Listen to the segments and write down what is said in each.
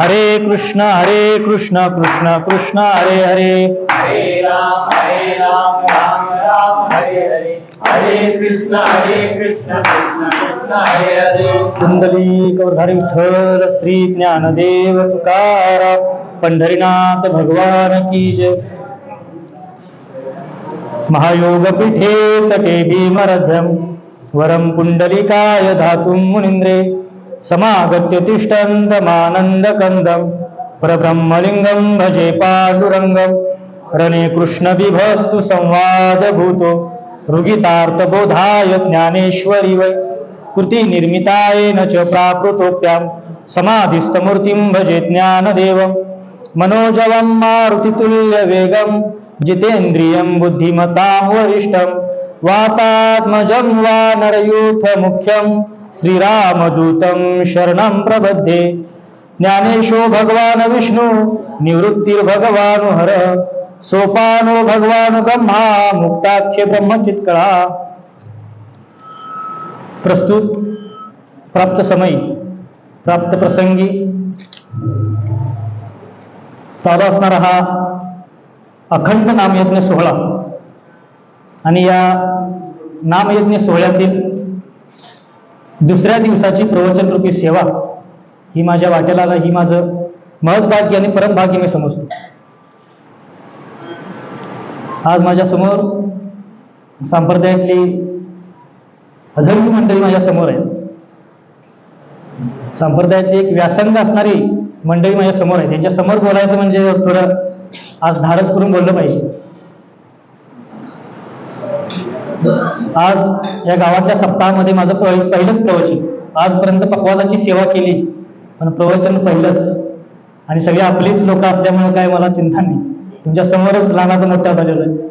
हरे कृष्ण हरे कृष्ण कृष्ण कृष्ण हरे हरे. हरे राम हरे राम राम राम हरे हरे. हरे कृष्ण हरे कृष्ण कृष्ण कृष्ण हरे हरे. कुंडली कवधारी विठ्ठल श्री ज्ञानदेव तुकाराम पंढरीनाथ भगवान की जय. महायोग पीठे तटे भीमरथम वरम पुंडलिकाय धातुं मुनिन्द्रे. समागत्य तिष्ठन्तमानन्द कन्दं परब्रह्मलिङ्गं भजे पाण्डुरङ्गं रणे कृष्णबिभस्तु संवादभूतो। रुगितार्थबोधाय ज्ञानेश्वरि वै। कृतिनिर्मितायेन च प्राकृतोक्त्यां समाधिस्थमूर्तिं भजे ज्ञानदेवं मनोजवं मारुतितुल्यवेगं जितेन्द्रियं बुद्धिमतां वरिष्ठं वातात्मजं वा नरयूथमुख्यम्। श्रीरामदूतं शरणं प्रबद्धे। ज्ञानेशो भगवान विष्णू निवृत्तिर्भगवान हर सोपानो भगवान ब्रह्मा मुक्ताख्य ब्रह्मचित्कळा प्रस्तुत प्राप्त समय प्राप्त प्रसंगी चालू असणारा हा अखंड नामयज्ञ सोहळा. आणि या नामयज्ञ सोहळ्यातील दुसऱ्या दिवसाची प्रवचनरूपी सेवा ही माझ्या वाट्याला आला ही माझं महत्भाग्य आणि परमभाग्य मी समजतो. आज माझ्यासमोर संप्रदायातली हजारो मंडळी माझ्यासमोर आहे संप्रदायातली एक व्यासंग असणारी मंडळी माझ्यासमोर आहे त्यांच्यासमोर बोलायचं म्हणजे थोडं आज धाडस करून बोललं पाहिजे. आज या गावातल्या सप्ताहामध्ये माझं पहिलंच प्रवचन. आजपर्यंत पकवानाची सेवा केली पण प्रवचन पहिलंच. आणि सगळे आपलीच लोक असल्यामुळे काय मला चिंता नाही. तुमच्या समोरच लहानाचं मोठा झालेलं आहे.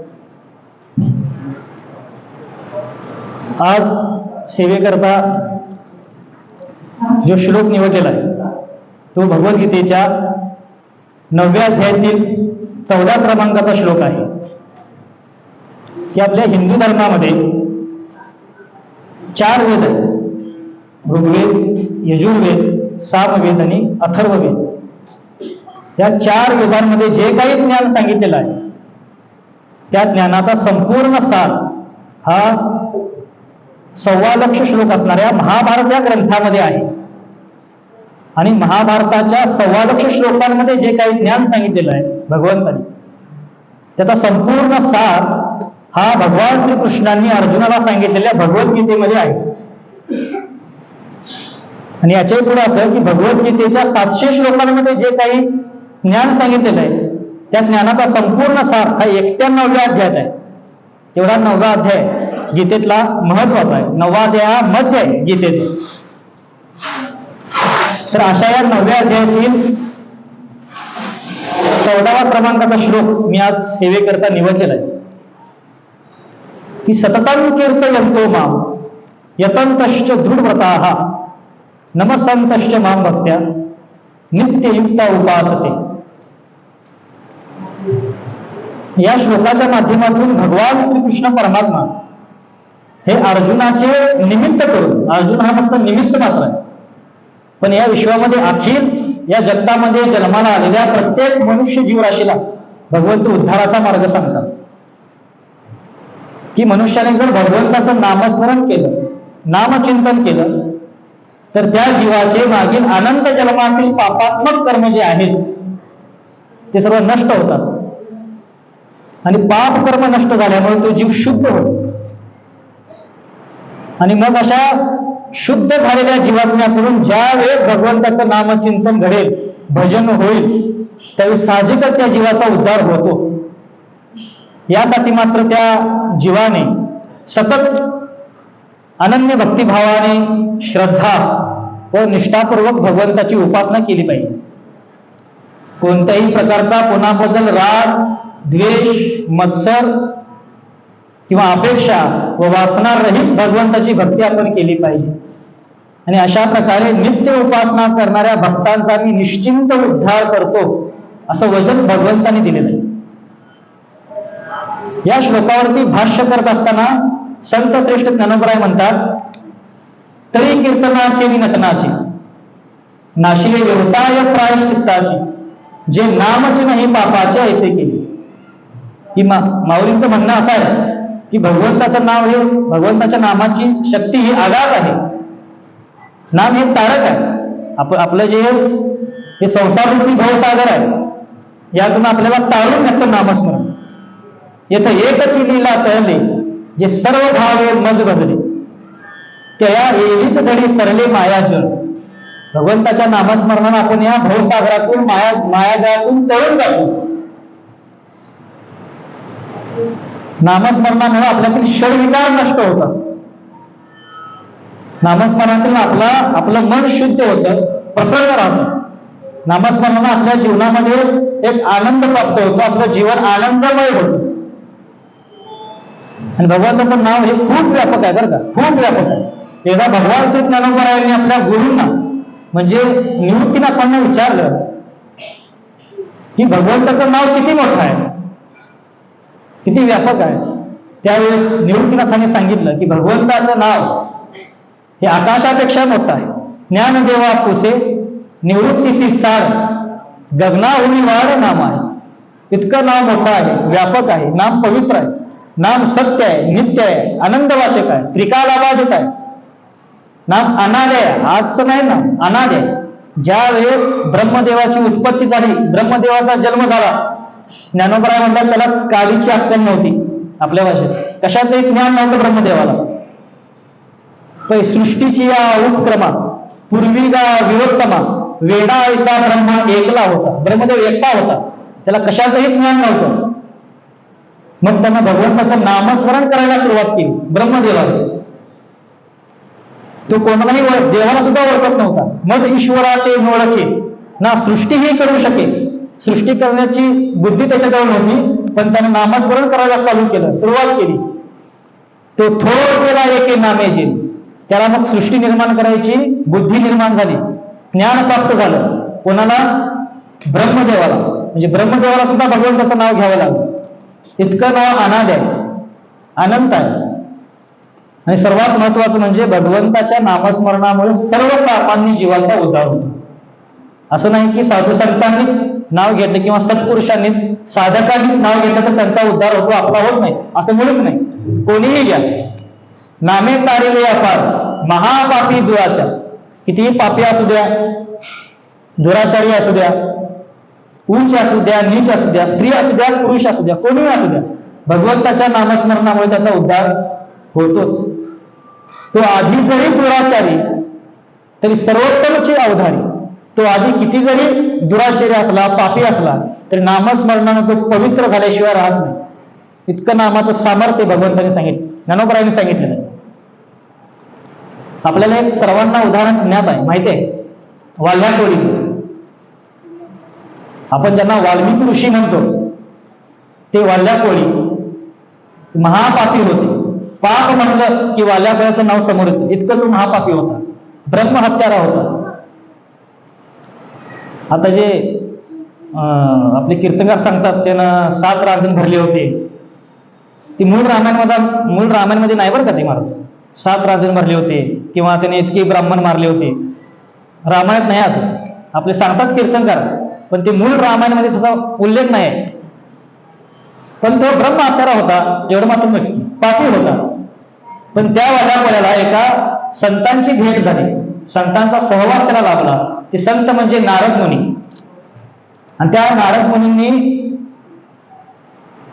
आज सेवेकरता जो श्लोक निवडलेला आहे तो भगवद्गीतेच्या नवव्या अध्यायातील चौदा क्रमांकाचा श्लोक आहे. की आपल्या हिंदू धर्मामध्ये चार वेद आहेत. ऋग्वेद यजुर्वेद सामवेद आणि अथर्ववेद. या चार वेदांमध्ये जे काही ज्ञान सांगितलेलं आहे त्या ज्ञानाचा संपूर्ण सार हा सव्वा लक्ष श्लोक असणाऱ्या महाभारत या ग्रंथामध्ये आहे. आणि महाभारताच्या सव्वा लक्ष श्लोकांमध्ये जे काही ज्ञान सांगितलेलं आहे भगवंतानी त्याचा संपूर्ण सार हा भगवान श्रीकृष्णांनी अर्जुनाला सांगितलेल्या भगवद्गीतेमध्ये आहे. आणि याच्याही पुढे असं की भगवद्गीतेच्या सातशे श्लोकांमध्ये जे काही ज्ञान सांगितलेलं आहे त्या ज्ञानाचा संपूर्ण सार हा एकट्या नवव्या अध्यायात आहे. तेवढा नववा अध्याय गीतेतला महत्त्वाचा आहे. नववा अध्याय हा मध्य आहे गीतेचा तर अशा या नवव्या अध्यायातील चौदावा क्रमांकाचा श्लोक मी आज सेवेकरता निवडलेला आहे. की सततं कीर्तयंतो माम यतंतश्च दृढव्रताः नमसंतश्च माम भक्त्या नित्ययुक्ता उपासते। या श्लोकाच्या माध्यमातून भगवान श्रीकृष्ण परमात्मा हे अर्जुनाचे निमित्त करून अर्जुन हा फक्त निमित्त मात्र आहे पण या विश्वामध्ये अखिल या जगतामध्ये जन्माला आलेल्या प्रत्येक मनुष्य जीवराशीला भगवंत उद्धाराचा मार्ग सांगतात. की मनुष्याने जर भगवंताचं नामस्मरण केलं नामचिंतन केलं तर त्या जीवाचे मागील अनंत जन्मातील पापात्मक कर्म जे आहेत ते सर्व नष्ट होतात. आणि पाप कर्म नष्ट झाल्यामुळे तो जीव शुद्ध होतो. आणि मग अशा शुद्ध झालेल्या जीवात्म्याकडून ज्या वेळेस भगवंताचं नामचिंतन घडेल भजन होईल त्यावेळी साहजिकच त्या जीवाचा उद्धार होतो. यासाठी मात्र त्या जीवाने सतत अनन्य भक्तिभावाने श्रद्धा व निष्ठापूर्वक भगवंताची उपासना केली पाहिजे. कोणत्याही प्रकारचा कोणाबद्दल राग द्वेष मत्सर किंवा अपेक्षा व वासना रहित भगवंताची भक्ती आपण केली पाहिजे. आणि अशा प्रकारे नित्य उपासना करणाऱ्या भक्तांचा मी निश्चिंत उद्धार करतो असं वचन भगवंताने दिलेलं आहे. या श्लोकावरती भाष्य करत असताना संत श्रेष्ठ ज्ञानोबराय म्हणतात तरी कीर्तनाचे आणि नाशिले व्यवसाय प्रायश्चित्ताची जे नामचे नाही पापाचे ऐसे केले. की माऊलींचं म्हणणं असं आहे की भगवंताचं नाव हे भगवंताच्या नामाची शक्ती ही आगाध आहे. नाम हे तारक आहे. आप आपलं जे हे संसाररूपी भवसागर आहे यातून आपल्याला तारून येतं नामस्मरण येथे एकच लीला तळली जे सर्व भावे मज बदले त्या एवीच धडी सरले मायाजळ भगवंताच्या नामस्मरणानं आपण या भवसागरातून माया मायाजळातून तळून जातो. नामस्मरणामुळे आपल्यातील षडविकार नष्ट होतात. नामस्मरणातून आपला आपलं मन शुद्ध होतं प्रसन्न राहतं. नामस्मरणानं आपल्या जीवनामध्ये एक आनंद प्राप्त होतो आपलं जीवन आनंदमय होतं. आणि भगवंताचं नाव हे खूप व्यापक आहे बरं का? खूप व्यापक आहे. एकदा भगवान श्री ज्ञानोबरायांनी आपल्या गुरूंना म्हणजे निवृत्तीनाथांना विचारलं की भगवंताचं नाव किती मोठं आहे? किती व्यापक आहे? त्यावेळेस निवृत्तीनाथांनी सांगितलं की भगवंताचं नाव हे आकाशापेक्षा मोठं आहे. ज्ञानदेवा पुसे निवृत्तीची चाड गगनाहुनी वाढ नाम आहे. इतकं नाव मोठं आहे व्यापक आहे नाम पवित्र आहे. नाम सत्य आहे नित्य आहे आनंदवाचक आहे त्रिकालाबाधित आहे. नाम अनाद आहे आजचं नाही ना अनाद आहे. ज्या वेळेस ब्रह्मदेवाची उत्पत्ती झाली ब्रह्मदेवाचा जन्म झाला ज्ञानोबराय म्हणतात त्याला काळीची अक्कल नव्हती आपल्या भाषेत. कशाचंही ज्ञान नव्हतं ब्रह्मदेवाला? पण सृष्टीची या उपक्रमा पूर्वी गा विवर्तमा वेडा ऐसा ब्रह्मा एकला होता. ब्रह्मदेव एकटा होता. त्याला कशाचंही ज्ञान नव्हतं. मग त्यांना भगवंताचं नामस्मरण करायला सुरुवात केली ब्रह्मदेवाने तो कोणालाही ओळख देवाला सुद्धा ओळखत नव्हता. मग ईश्वरा ते ओळखे ना सृष्टीही करू शकेल सृष्टी करण्याची बुद्धी त्याच्याजवळ नव्हती पण त्याने नामस्मरण करायला चालू केलं सुरुवात केली. तो थोर केला एके नामेचे त्याला मग सृष्टी निर्माण करायची बुद्धी निर्माण झाली. ज्ञान प्राप्त झालं. कोणाला? ब्रह्मदेवाला. म्हणजे ब्रह्मदेवाला सुद्धा भगवंताचं नाव घ्यावं लागलं. इतकं नाव अनाद आहे अनंत आहे. आणि सर्वात महत्वाचं म्हणजे भगवंताच्या नामस्मरणामुळे सर्व पापांनी जीवाचा उद्धार होतो असं नाही की साधू संतांनीच नाव घेतलं किंवा सत्पुरुषांनीच साधकांनीच नाव घेतलं तर त्यांचा उद्धार होतो आपला होत नाही. असं मुळीच नाही. कोणीही घ्या. नामे तारिले अपार महापापी दुराचार. कितीही पापी असू द्या दुराचारी असू द्या उंच असू द्या नीच असू द्या स्त्री असू द्या पुरुष असू द्या कोणी असू द्या भगवंताच्या नामस्मरणामुळे त्याचा उद्धार होतोच. तो आधी जरी दुराचारी तरी सर्वोत्तमची अवधारी. तो आधी किती जरी दुराचारी असला पापी असला तरी नामस्मरणानं तो पवित्र झाल्याशिवाय राहत नाही. इतकं नामाचं सामर्थ्य भगवंताने सांगितलं. ज्ञानोबरायांनी सांगितलेलं आहे. आपल्याला एक सर्वांना उदाहरण ज्ञात आहे माहिती आहे? वाल्ह्या टोळीचं आपण ज्यांना वाल्मिकी ऋषी म्हणतो ते वाल्या कोळी. महापापी होते. पाप म्हणलं की वाल्या कोळ्याचं नाव समोर येतं. इतकं तो महापापी होता. ब्रह्महत्यारा होता. आता जे आपले कीर्तनकार सांगतात त्यानं सात राजन भरले होते. ती मूळ रामायणमध्ये मूळ रामायणमध्ये नाही बरं का ते महाराज? सात राजन भरले होते. किंवा त्याने इतके ब्राह्मण मारले होते. रामायणात नाही असं. आपले सांगतात कीर्तनकार. पण ते मूळ रामायणामध्ये त्याचा उल्लेख नाही आहे. पण तो ब्रह्म हत्यारा होता एवढं मात्र नक्की होता. पण त्या वाल्यामुळ्याला एका संतांची भेट झाली. संतांचा सहवास त्याला लाभला. ते संत म्हणजे नारद मुनी. आणि त्या नारद मुनींनी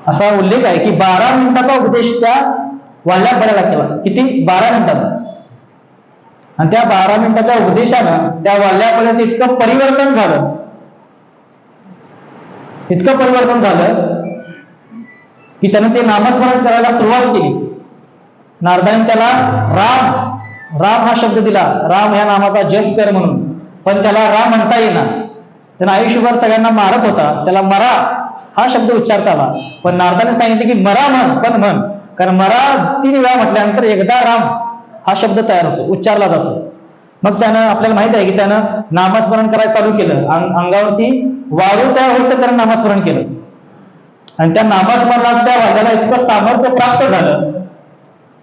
असा उल्लेख आहे की बारा मिनिटाचा उपदेश त्या वाल्यापड्याला केला. किती? बारा मिनिटाचा. आणि त्या बारा मिनिटाच्या उपदेशानं त्या वाल्यापड्यात इतकं परिवर्तन झालं. इतकं परिवर्तन झालं की त्यानं ते नामस्मरण करायला सुरुवात केली. नारदाने त्याला राम राम हा शब्द दिला. राम या नामाचा जप कर म्हणून. पण त्याला राम म्हणता येईना. त्यानं आयुष्यभर सगळ्यांना मारत होता. त्याला मरा हा शब्द उच्चारता आला. पण नारदाने सांगितलं की मरा म्हण पण म्हण. कारण मरा तीन वेळा म्हटल्यानंतर एकदा राम हा शब्द तयार होतो उच्चारला जातो. मग त्यानं आपल्याला माहीत आहे की त्यानं नामस्मरण करायला चालू केलं. अंग- अंगावरती वाळू तयार होतं त्यानं नामस्मरण केलं. आणि त्या नामस्मरणात त्या वाद्याला इतकं सामर्थ्य प्राप्त झालं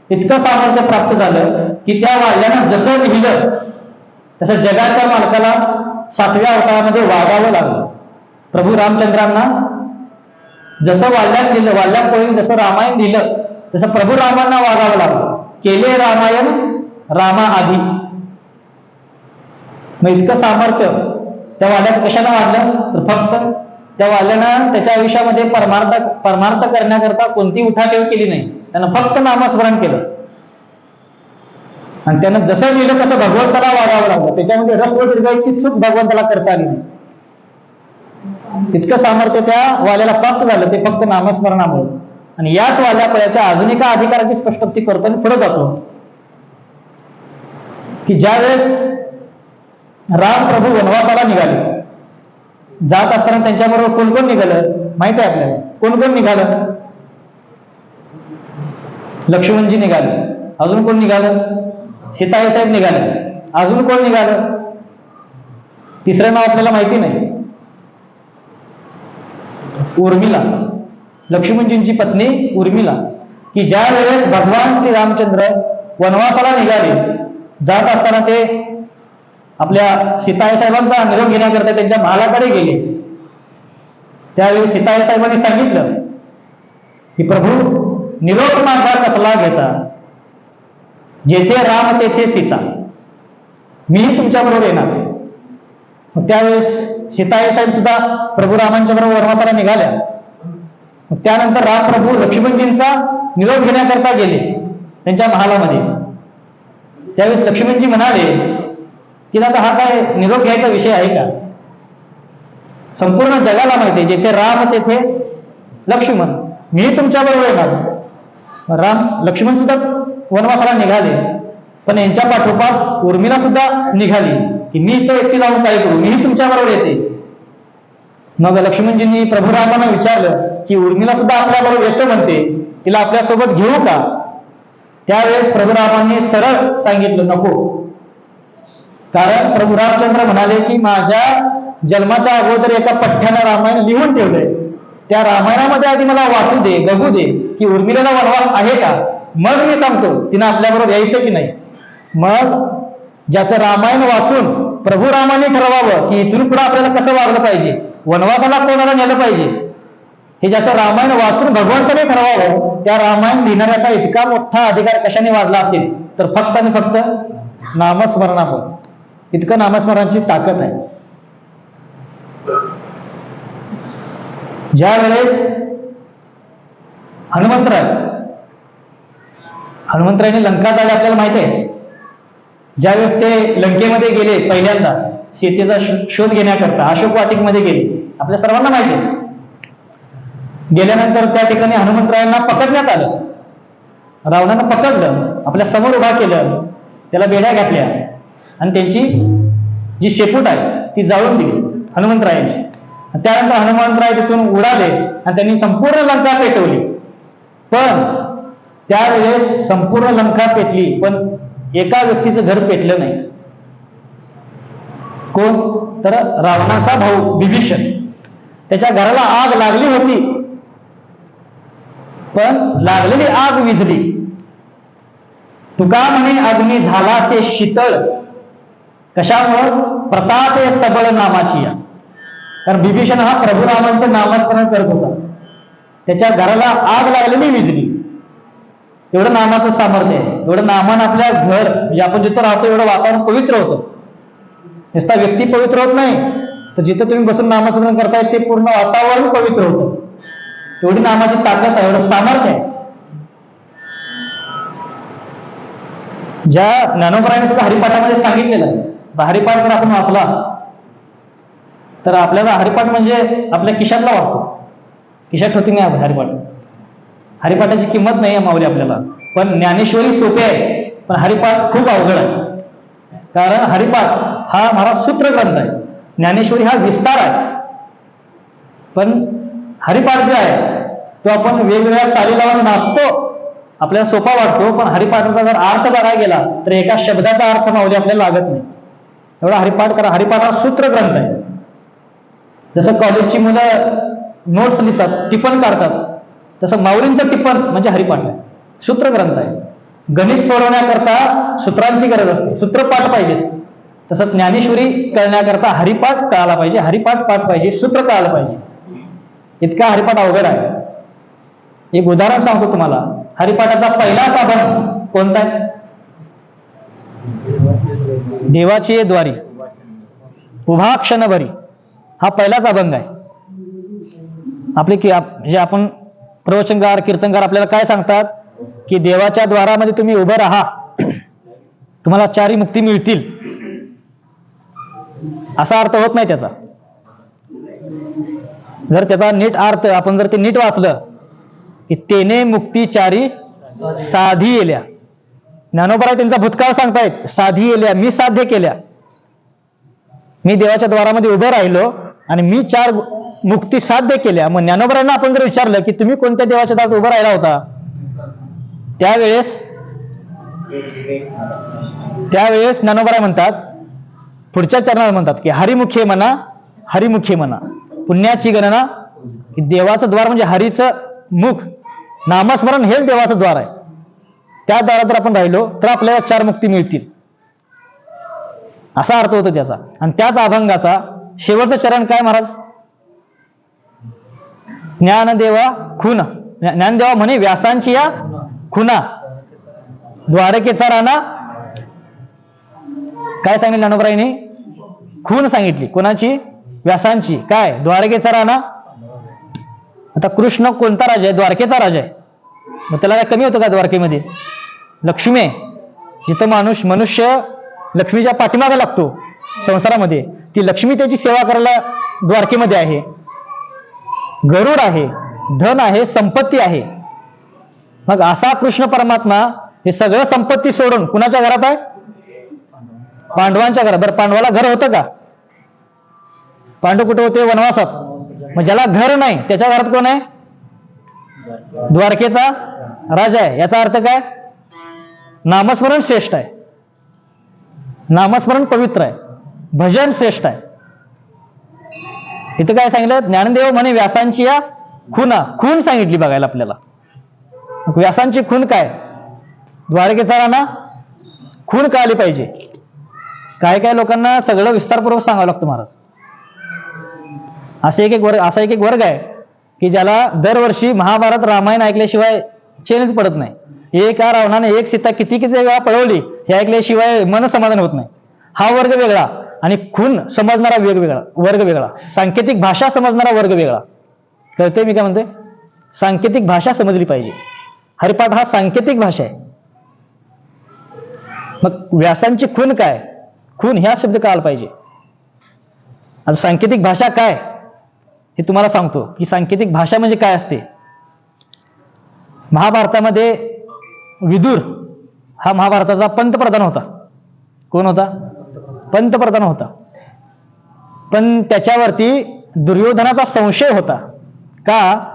इतकं सामर्थ्य प्राप्त झालं की त्या वाद्यानं जसं लिहिलं तसं जगाच्या मालकाला सातव्या अवतारामध्ये वागावं लागलं. प्रभू रामचंद्रांना जसं वाल्यात लिहिलं वाल्यात कोळी जसं रामायण लिहिलं तसं प्रभू रामांना वागावं लागलं. केले रामायण रामा आधी मग इतकं सामर्थ्य त्या वाल्यात कशाला वाढलं? तर फक्त त्या वाल्यानं त्याच्या आयुष्यामध्ये परमार्थ परमार्थ करण्याकरता कोणती उठाठेव केली नाही. त्यानं फक्त नामस्मरण केलं. आणि त्यानं जसं लिहिलं तसं भगवंताला वागावं लागलं. त्याच्यामध्ये रस व दीर्घ चूक भगवंताला करता आली नाही. इतकं सामर्थ्य त्या वाल्याला प्राप्त झालं ते फक्त नामस्मरणामुळे. आणि याच वाल्यापळ्याच्या अजून एका अधिकाराची स्पष्टोक्ती करतो आणि पुढे जातो. की ज्यावेळेस राम प्रभू वनवासाला निघाले. जात असताना त्यांच्याबरोबर कोण कोण निघालं? माहीत आहे आपल्याला. कोण कोण निघालं? लक्ष्मणजी निघाले. अजून कोण निघालं? सीताई साहेब निघाले. अजून कोण निघालं? तिसरं नाव आपल्याला माहिती नाही. उर्मिला. लक्ष्मणजींची पत्नी उर्मिला की ज्या वेळेस भगवान श्री रामचंद्र वनवासाला निघाले जात असताना ते आपल्या सीताई साहेबांचा निरोप घेण्याकरता त्यांच्या महालाकडे गेले. त्यावेळी सीताई साहेबांनी सांगितलं की प्रभू निरोप माझा कसला घेता? जेथे राम तेथे सीता. मीही तुमच्या बरोबर येणार मग त्यावेळेस सीताई साहेब सुद्धा प्रभू रामांच्या बरोबर वनवासाला निघाल्या. त्यानंतर राम प्रभू लक्ष्मणजींचा निरोप घेण्याकरता गेले त्यांच्या महालामध्ये. त्यावेळेस लक्ष्मणजी म्हणाले तिला आता हा काय निरोप घ्यायचा विषय आहे का? संपूर्ण जगाला माहिती आहे जेथे राम तेथे लक्ष्मण. मी तुमच्या बरोबर येणार राम लक्ष्मण सुद्धा वनवासाला निघाले. पण यांच्या पाठोपाठ उर्मिला सुद्धा निघाली. की मी इथं एकटी जाऊन काय करू? मीही तुमच्या बरोबर येते. मग लक्ष्मणजींनी प्रभू रामांना विचारलं की उर्मिला सुद्धा आपल्या बरोबर येतो म्हणते. तिला आपल्यासोबत घेऊ का? त्यावेळेस प्रभू रामांनी सरळ सांगितलं नको. कारण प्रभू रामचंद्र म्हणाले की माझ्या जन्माच्या अगोदर एका पठ्ठ्यानं रामायण लिहून ठेवलंय. त्या रामायणामध्ये आधी मला वाचू दे बघू दे की उर्मिलेला वनवास आहे का? मग मी सांगतो तिनं आपल्याबरोबर यायचं की नाही. मग ज्याचं रामायण वाचून प्रभू रामाने ठरवावं की इथून पुढे आपल्याला कसं वागलं पाहिजे? वनवासाला कोणाला नेलं पाहिजे? हे ज्याचं रामायण वाचून भगवंताने ठरवावं त्या रामायण लिहिणाऱ्याचा इतका मोठा अधिकार कशाने वाढला असेल? तर फक्त आणि फक्त नामस्मरणामुळे. इतकं नामस्मरणाची ताकद आहे ज्या वेळेस हनुमंतराय हनुमंतरायने लंका झाले आपल्याला माहिती आहे. ज्यावेळेस ते लंकेमध्ये गेले पहिल्यांदा सीतेचा शो- शोध घेण्याकरता अशोक वाटिकमध्ये गेले. आपल्या सर्वांना माहिती आहे. गेल्यानंतर त्या ठिकाणी हनुमंतरायांना पकडण्यात आलं. रावणानं पकडलं आपल्यासमोर उभा केलं त्याला बेड्या घातल्या. आणि त्यांची जी शेपूट आहे ती जाळून दिली हनुमंतरायांची. त्यानंतर हनुमंतराय तिथून उडाले आणि त्यांनी संपूर्ण लंका पेटवली. पण त्यावेळेस संपूर्ण लंका पेटली पण एका व्यक्तीचं घर पेटलं नाही. कोण? तर रावणाचा भाऊ विभीषण. त्याच्या घराला आग लागली होती. पण लागलेली आग विझली. तुका म्हणे अग्नी झाला असे शीतळ. कशामुळं? हे सबळ नामाची या कारण विभीषण हा प्रभू रामांचं नामस्मरण करत होता. त्याच्या घराला आग लागलेली विजली. एवढं नामाचं सामर्थ्य आहे. एवढं नामानं आपल्या घर म्हणजे आपण जिथं राहतो एवढं वातावरण पवित्र होतं. नुसता व्यक्ती पवित्र होत नाही. तर जिथं तुम्ही बसून नामस्मरण करताय ते पूर्ण वातावरण पवित्र होतं. एवढी नामाची ताकद आहे एवढं सामर्थ्य आहे. ज्या ज्ञानोबराने सुद्धा हरिपाठामध्ये सांगितलेलं आहे हरिपाठ जर आपण वाचला तर आपल्याला हरिपाठ म्हणजे आपल्या किशातला वाटतो किशात होती नाही आपण हरिपाठ हरिपाठाची किंमत नाही आहे माऊली आपल्याला. पण ज्ञानेश्वरी सोपी आहे. पण हरिपाठ खूप अवघड आहे. कारण हरिपाठ हा महाराज सूत्रग्रंथ आहे. ज्ञानेश्वरी हा विस्तार आहे. पण हरिपाठ जो आहे तो आपण वेगवेगळ्या चाली लावून नाचतो. आपल्याला सोपा वाटतो पण हरिपाठाचा जर अर्थ बघायला गेला तर एका शब्दाचा अर्थ माऊली आपल्याला लागत नाही. एवढा हरिपाठ करा. हरिपाठ हा सूत्र ग्रंथ आहे. जसं कॉलेजची मुलं नोट्स लिहितात टिपण काढतात तसं माऊलींचं टिपण म्हणजे हरिपाठ आहे. सूत्र ग्रंथ आहे. गणित सोडवण्याकरता सूत्रांची गरज असते. सूत्रपाठ पाहिजे. तसं ज्ञानेश्वरी करण्याकरता हरिपाठ कळाला पाहिजे. हरिपाठ पाठ पाहिजे. सूत्र कळालं पाहिजे. इतका हरिपाठ अवघड आहे. एक उदाहरण सांगतो तुम्हाला. हरिपाठाचा पहिलाच साधन कोणता आहे? देवाची द्वारी. उभा क्षणभरी. हा पहिलाच अभंग आहे. आपले की आप- जे आपण प्रवचनकार कीर्तनकार आपल्याला काय सांगतात? की देवाच्या द्वारामध्ये तुम्ही उभं राहा. तुम्हाला चारी मुक्ती मिळतील. असा अर्थ होत नाही त्याचा. जर त्याचा नीट अर्थ आपण जर ते नीट वाचलं की तेने मुक्ती चारी साधी येल्या. ज्ञानोबराय त्यांचा भूतकाळ सांगतायत साधी येल्या मी साध्य केल्या. मी देवाच्या द्वारामध्ये उभं राहिलो आणि मी चार मुक्ती साध्य केल्या. मग ज्ञानोबरांना आपण जर विचारलं की तुम्ही कोणत्या देवाच्या दारात उभं राहिला होता? त्यावेळेस त्यावेळेस ज्ञानोबरा म्हणतात पुढच्या चरणात म्हणतात की हरिमुखे म्हणा हरिमुखे म्हणा. पुण्याची गणना की देवाचं द्वार म्हणजे हरीचं मुख. नामस्मरण हेच देवाचं द्वार आहे. त्या द्वारात जर आपण राहिलो तर आपल्याला चार मुक्ती मिळतील. असा अर्थ होतो त्याचा. आणि त्याच अभंगाचा शेवटचं चरण काय महाराज? ज्ञानदेवा खुन. ज्ञानदेवा म्हणे व्यासांची या खुना. द्वारकेचा राणा. काय सांगितलं ज्ञानोबराईने खून सांगितली. कोणाची? व्यासांची. काय? द्वारकेचा राणा. आता कृष्ण कोणता राजा आहे? द्वारकेचा राजा आहे. मग त्याला काय कमी होतं का द्वारकेमध्ये? लक्ष्मी आहे जिथं माणूस मनुष्य लक्ष्मीच्या पाठीमागा लागतो संसारामध्ये ती लक्ष्मी त्याची सेवा करायला द्वारकेमध्ये आहे. गरुड आहे धन आहे संपत्ती आहे. मग असा कृष्ण परमात्मा हे सगळं संपत्ती सोडून कुणाच्या घरात आहे? पांडवांच्या घरात. बरं पांडवाला घर होतं का? पांडव कुठे होते? वनवासात. मग ज्याला घर नाही त्याच्या घरात कोण आहे? द्वारकेचा राजा आहे. याचा अर्थ काय? नामस्मरण श्रेष्ठ आहे. नामस्मरण पवित्र आहे. भजन श्रेष्ठ आहे. इथं काय सांगितलं? ज्ञानदेव म्हणे व्यासांची या खुना खून सांगितली बघायला आपल्याला. मग व्यासांची खून काय? द्वारकेचा राणा खून कळाली पाहिजे? काय काय लोकांना सगळं विस्तारपूर्वक सांगावं लागतं महाराज. असे एक एक वर्ग असा एक एक वर्ग आहे. की ज्याला दरवर्षी महाभारत रामायण ऐकल्याशिवाय चेनच पडत नाही. एका रावणाने एक सीता किती किती वेळा पळवली हे ऐकल्याशिवाय मन समाधान होत नाही. हा वर्ग वेगळा आणि खून समजणारा वेगवेगळा वर्ग वेगळा. सांकेतिक भाषा समजणारा वर्ग वेगळा. कळते मी काय म्हणते सांकेतिक भाषा समजली पाहिजे. हरिपाठ हा सांकेतिक भाषा आहे. मग व्यासांची खून काय? खून ह्या शब्द कळाला पाहिजे. आता सांकेतिक भाषा काय? हे तुम्हाला सांगतो. की सांकेतिक भाषा म्हणजे काय असते? महाभारतामध्ये विदुर हा महाभारताचा पंतप्रधान होता. कोण होता? पंतप्रधान होता. पण त्याच्यावरती दुर्योधनाचा संशय होता. का?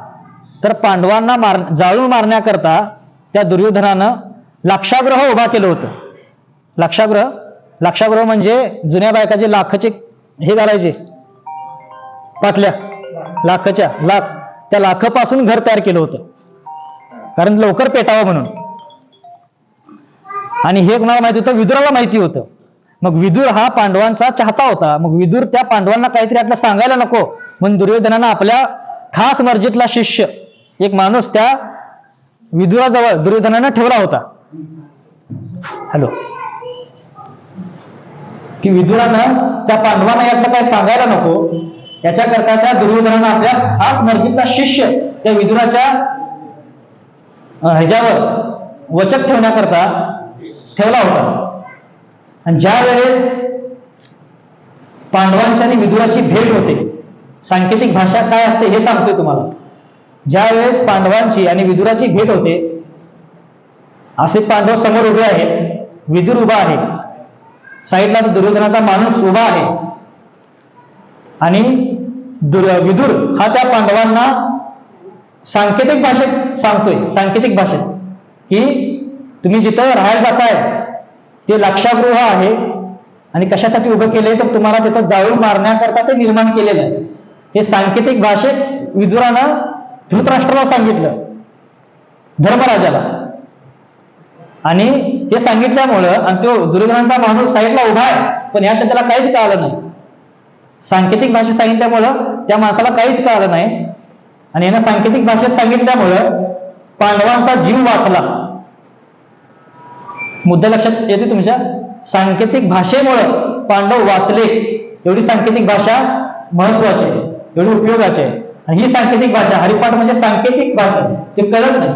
तर पांडवांना मार जाळून मारण्याकरता त्या दुर्योधनानं लाक्षाग्रह उभा केलं होतं. लाक्षाग्रह? लाक्षाग्रह म्हणजे जुन्या बायकाचे लाखाचे हे घालायचे. पाटल्या. लाखाच्या लाख. त्या लाखापासून घर तयार केलं होतं. कारण लवकर पेटावं म्हणून. आणि हे कुणाला माहिती होतं? विदुराला माहिती होतं. मग विदुर हा पांडवांचा चाहता होता. मग विदुर त्या पांडवांना काहीतरी आपल्याला सांगायला नको. म्हणून दुर्योधनानं आपल्या खास मर्जीतला शिष्य एक माणूस त्या विदुराजवळ दुर्योधनानं ठेवला होता. हॅलो. की विदुरानं त्या पांडवांना यातलं काय सांगायला नको. याच्याकरता त्या दुर्योधनानं आपल्या खास मर्जीतला शिष्य त्या विदुराच्या ह्याच्यावर वचक ठेवण्याकरता ठेवला होता. आणि ज्या वेळेस पांडवांची आणि विदुराची भेट होते सांकेतिक भाषा काय असते हे सांगतोय तुम्हाला. ज्या वेळेस पांडवांची आणि विदुराची भेट होते असे पांडव समोर उभे आहेत विदुर उभा आहे. साईडला दुर्योधनाचा माणूस उभा आहे. आणि दुर विदुर हा त्या पांडवांना सांकेतिक भाषेत सांगतोय. सांकेतिक भाषेत की तुम्ही जिथं राहायला जाताय ते लक्षागृह आहे आणि कशासाठी उभं केलंय तर तुम्हाला तिथं जाळून मारण्याकरता ते निर्माण केलेलं आहे. हे सांकेतिक भाषेत विदुरानं धृतराष्ट्राला सांगितलं धर्मराजाला. आणि हे सांगितल्यामुळं आणि तो दुर्योधनाचा माणूस साईडला उभा आहे पण ह्यात त्याला काहीच कळालं नाही. सांकेतिक भाषेत सांगितल्यामुळं त्या माणसाला काहीच कळलं नाही. आणि यानं सांकेतिक भाषेत सांगितल्यामुळं पांडवांचा जीव वाचला. मुद्दा लक्षात येते तुमच्या? सांकेतिक भाषेमुळं पांडव वाचले. एवढी सांकेतिक भाषा महत्वाची आहे. एवढी उपयोगाची आहे. आणि ही सांकेतिक भाषा हरिपाठ म्हणजे सांकेतिक भाषा. ते कळत नाही.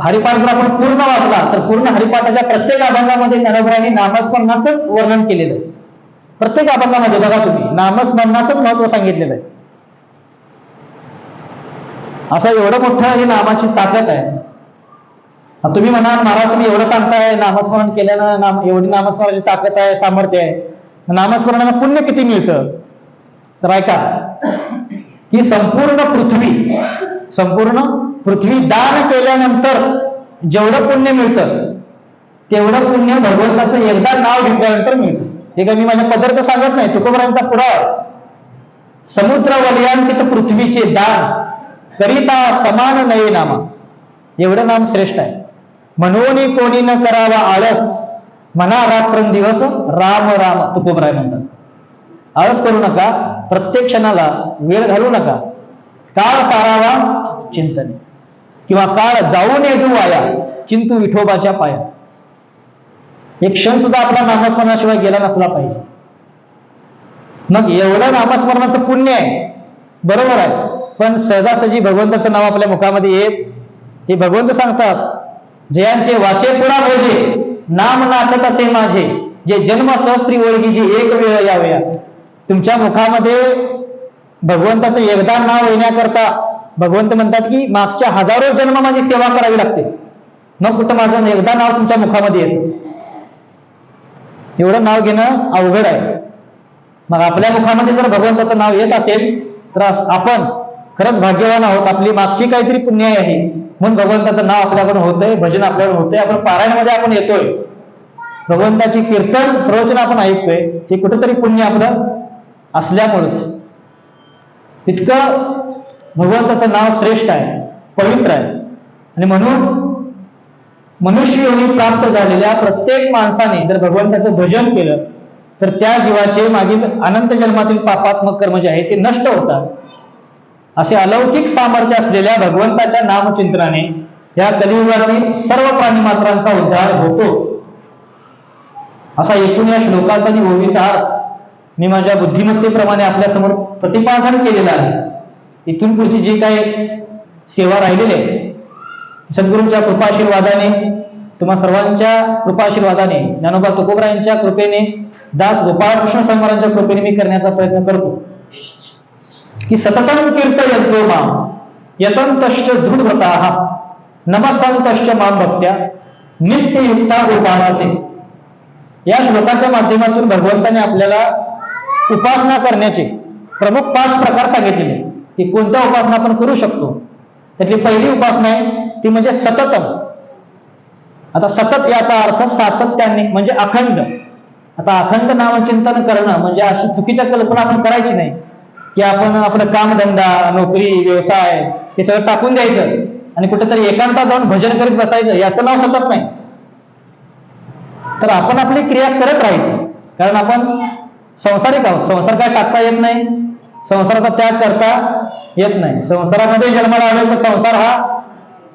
हरिपाठ जर आपण पूर्ण वाचला तर पूर्ण हरिपाठाच्या प्रत्येक अभंगामध्ये ज्ञानोबरांनी नामस्मरणाचंच वर्णन केलेलं आहे. प्रत्येक अभंगामध्ये बघा तुम्ही. नामस्मरणाचंच महत्त्व सांगितलेलं आहे. असं एवढं मोठं ही नामाची ताकद आहे. तुम्ही म्हणाल महाराज तुम्ही एवढं सांगताय नामस्मरण केल्यानं नाम एवढी नामस्मरणाची ताकद आहे सामर्थ्य आहे. नामस्मरणाला पुण्य किती मिळतं? तर ऐका. की संपूर्ण पृथ्वी संपूर्ण पृथ्वी दान केल्यानंतर जेवढं पुण्य मिळतं तेवढं पुण्य भगवंताचं एकदा नाव घेतल्यानंतर मिळतं. हे काय मी माझ्या पदार्थ सांगत नाही तुकोबरांचा पुरावा. समुद्र वलयांकित पृथ्वीचे दान करिता समान नये नामा एवढं नाम श्रेष्ठ आहे. म्हणून कोणी न करावा आळस म्हणा रात्रंदिवस राम राम तुकोबराय म्हणतात. आळस करू नका प्रत्येक क्षणाला वेळ घालू नका. काळ सारावा चिंतन. किंवा काळ जाऊन येऊ वाया चिंतू विठोबाच्या पाया. एक क्षण सुद्धा आपला नामस्मरणाशिवाय गेला नसला पाहिजे. मग एवढं नामस्मरणाचं पुण्य आहे. बरोबर आहे. पण सहजासहजी भगवंताचं नाव आपल्या मुखामध्ये येत हे भगवंत सांगतात जयांचे वाचे पुरा भोजे नाम नाचत असे माझे जे जन्म सहस्त्री ओळखी जी एक वेळ यावया तुमच्या मुखामध्ये भगवंताचं एकदा नाव येण्याकरता भगवंत म्हणतात की मागच्या हजारो जन्म माझी सेवा करावी लागते. मग कुठं माझं एकदा नाव तुमच्या मुखामध्ये येतं? एवढं नाव घेणं अवघड आहे. मग आपल्या मुखामध्ये जर भगवंताचं नाव येत असेल तर आपण खरंच भाग्यवान आहोत. आपली मागची काहीतरी पुण्य आहे. म्हणून भगवंताचं नाव आपल्याकडून होतंय भजन आपल्याकडून होतंय. आपण पारायणामध्ये आपण येतोय. भगवंताची कीर्तन प्रवचन आपण ऐकतोय. हे कुठंतरी पुण्य आपलं असल्यामुळेच. इतकं भगवंताचं नाव श्रेष्ठ आहे पवित्र आहे. आणि म्हणून मनुष्य योनी प्राप्त झालेल्या प्रत्येक माणसाने जर भगवंताचं भजन केलं तर त्या जीवाचे मागील अनंत जन्मातील पापात्मक कर्म जे आहे ते नष्ट होतात. असे अलौकिक सामर्थ्य असलेल्या भगवंताच्या नामचिंतनाने या कलियुगातील सर्व प्राणी मात्रांचा उद्धार होतो. असा एकूण या श्लोकाचा आणि ओवीचा अर्थ मी माझ्या बुद्धिमत्तेप्रमाणे आपल्यासमोर प्रतिपादन केलेलं आहे. इथून पुढची जी काही सेवा राहिलेली आहे सद्गुरूंच्या कृपाशीर्वादाने तुम्हा सर्वांच्या कृपाशीर्वादाने ज्ञानोबा तुकोबरायांच्या कृपेने दास गोपाळकृष्ण संवारांच्या कृपेने मी करण्याचा प्रयत्न करतो. की सततम कीर्तयंतो माम यतंतश्च दृढव्रता नमसंतश्च माम भक्त्या नित्ययुक्ता उपासते या श्लोकाच्या माध्यमातून भगवंताने आपल्याला उपासना करण्याचे प्रमुख पाच प्रकार सांगितलेले की कोणत्या उपासना आपण करू शकतो? त्यातली पहिली उपासना आहे ती म्हणजे सततम. आता सतत याचा अर्थ सातत्याने म्हणजे अखंड. आता अखंड नामचिंतन करणं म्हणजे अशी चुकीच्या कल्पना आपण करायची नाही. की आपण आपलं कामधंदा नोकरी व्यवसाय हे सगळं टाकून द्यायचं आणि कुठेतरी एकांतात जाऊन भजन करीत बसायचं याचं नाव सतत नाही. तर आपण आपली क्रिया करत राहायची. कारण आपण संसारिक आहोत. संसार काय टाकता येत नाही. संसाराचा त्याग करता येत नाही. संसारामध्ये जन्माला आलो तर संसार हा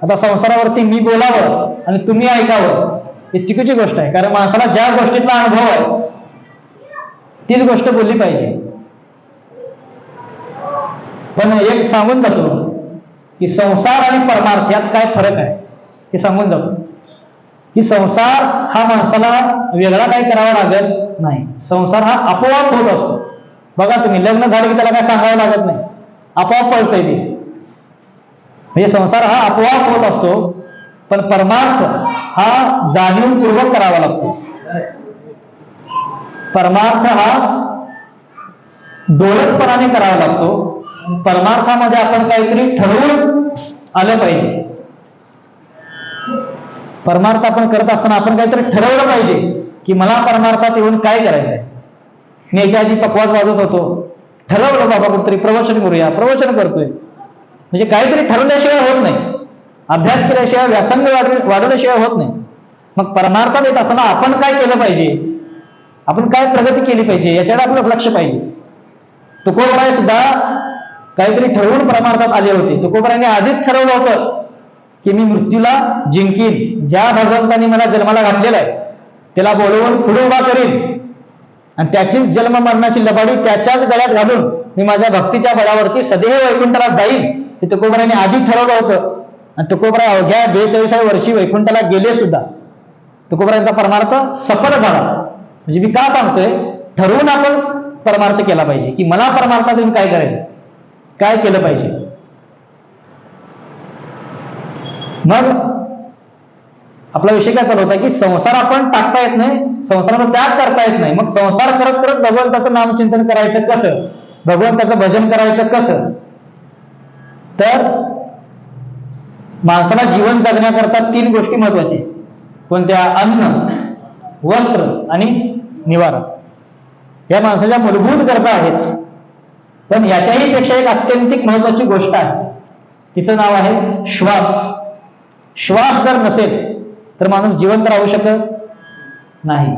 आता संसारावरती मी बोलावं आणि तुम्ही ऐकावं ही चुकीची गोष्ट आहे. कारण माणसाला ज्या गोष्टीतला अनुभव आहे तीच गोष्ट बोलली पाहिजे. पण एक सांगून जातो की संसार आणि परमार्थ यात काय फरक आहे? हे सांगून जातो. की संसार हा माणसाला वेगळा काही करावा लागत नाही. संसार हा आपोआप होत असतो. बघा तुम्ही लग्न झालं की त्याला काय सांगावं लागत नाही. आपोआप पळतंय ते. म्हणजे संसार हा आपोआप होत असतो पण परमार्थ हा जाणीवपूर्वक करावा लागतो. परमार्थ हा डोळसपणाने करावा लागतो. परमार्थामध्ये आपण काहीतरी ठरवून आलं पाहिजे. परमार्थ आपण करत असताना आपण काहीतरी ठरवलं पाहिजे की मला परमार्थात येऊन काय करायचंय. मी याच्या आधी पकवाज वाजत होतो. ठरवलं बाबा कुठतरी प्रवचन करूया प्रवचन करतोय. म्हणजे काहीतरी ठरवल्याशिवाय होत नाही. अभ्यास केल्याशिवाय व्यासंग वाढ- वाढवल्याशिवाय होत नाही. मग परमार्थात येत असताना आपण काय केलं पाहिजे? आपण काय प्रगती केली पाहिजे? याच्याकडे आपलं लक्ष पाहिजे. तुकोबराय सुद्धा काहीतरी ठरवून परमार्थात आले होते. तुकोबराने आधीच ठरवलं होतं की मी मृत्यूला जिंकीन. ज्या भगवंतांनी मला जन्माला घातलेला आहे त्याला बोलवून पुढे उभा करीन. आणि त्याचीच जन्म मरणाची लबाडी त्याच्याच गळ्यात घालून मी माझ्या भक्तीच्या बळावरती सदैव वैकुंठाला जाईन. हे तुकोबरायांनी आधी ठरवलं होतं. आणि तुकोबरा अवघ्या बेचाळीसाव्या वर्षी वैकुंठाला गेले सुद्धा. तुकोबरायांचा परमार्थ सफल झाला. म्हणजे मी का सांगतोय ठरवून आपण परमार्थ केला पाहिजे. की मला परमार्थात येऊन काय करायचं? काय केलं पाहिजे? मग आपला विषय काय चालू होता की संसार आपण टाकता येत नाही. संसाराचा त्याग करता येत नाही. मग संसार करत करत भगवंताचं नामचिंतन करायचं कसं? भगवंताचं भजन करायचं कसं? तर माणसाला जीवन जगण्याकरता तीन गोष्टी महत्त्वाच्या कोणत्या? अन्न वस्त्र आणि निवारा. या माणसाच्या मूलभूत गरजा आहेत. पण याच्याही पेक्षा एक अत्यंतिक महत्वाची गोष्ट आहे. तिचं नाव आहे श्वास. श्वास जर नसेल तर माणूस जिवंत राहू शकत नाही.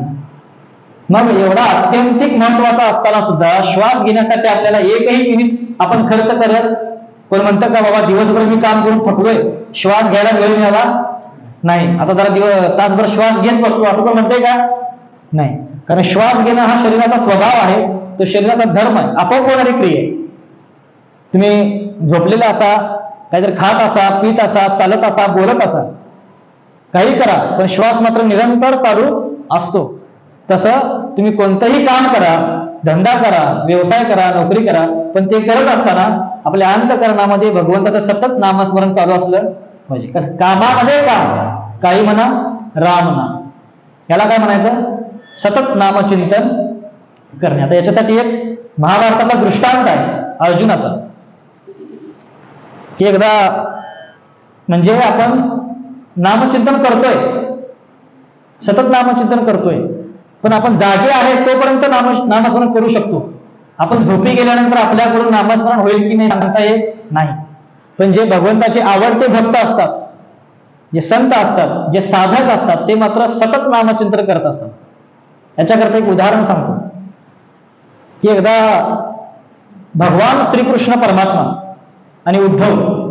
मग एवढा अत्यंतिक महत्त्वाचा असताना सुद्धा श्वास घेण्यासाठी आपल्याला एकही मिनिट आपण खर्च करत कोण म्हणतं का बाबा दिवसभर मी काम करून थकलोय श्वास घ्यायला वेळ मिळाला नाही. आता जरा दिवस तासभर श्वास घेत बसतो असं कोण म्हणतंय का? नाही. कारण श्वास घेणं हा शरीराचा स्वभाव आहे तो शरीराचा धर्म आहे आपोआप होणारी क्रिया आहे. तुम्ही झोपलेला असा काहीतरी खात असा पित असा चालत असा बोलत असा काही करा पण श्वास मात्र निरंतर चालू असतो. तसं तुम्ही कोणतंही काम करा धंदा करा व्यवसाय करा नोकरी करा पण ते करत असताना आपल्या अंतकरणामध्ये भगवंताचं सतत नामस्मरण चालू असलं पाहिजे. कसं कामामध्ये काम काही म्हणा राम नाम याला काय म्हणायचं? सतत नामचिंतन करणे. आता याच्यासाठी एक महाभारताचा दृष्टांत आहे अर्जुनाचा. की एकदा म्हणजे आपण नामचिंतन करतोय. सतत नामचिंतन करतोय. पण आपण जागे आहे तोपर्यंत नाम नामस्मरण करू शकतो. आपण झोपी गेल्यानंतर आपल्याकडून नामस्मरण होईल की नाही सांगता येत नाही. पण जे भगवंताचे आवडते भक्त असतात जे संत असतात जे साधक असतात ते मात्र सतत नामचिंतन करत असतात. याच्याकरता एक उदाहरण सांगतो. की एकदा भगवान श्रीकृष्ण परमात्मा आणि उद्धव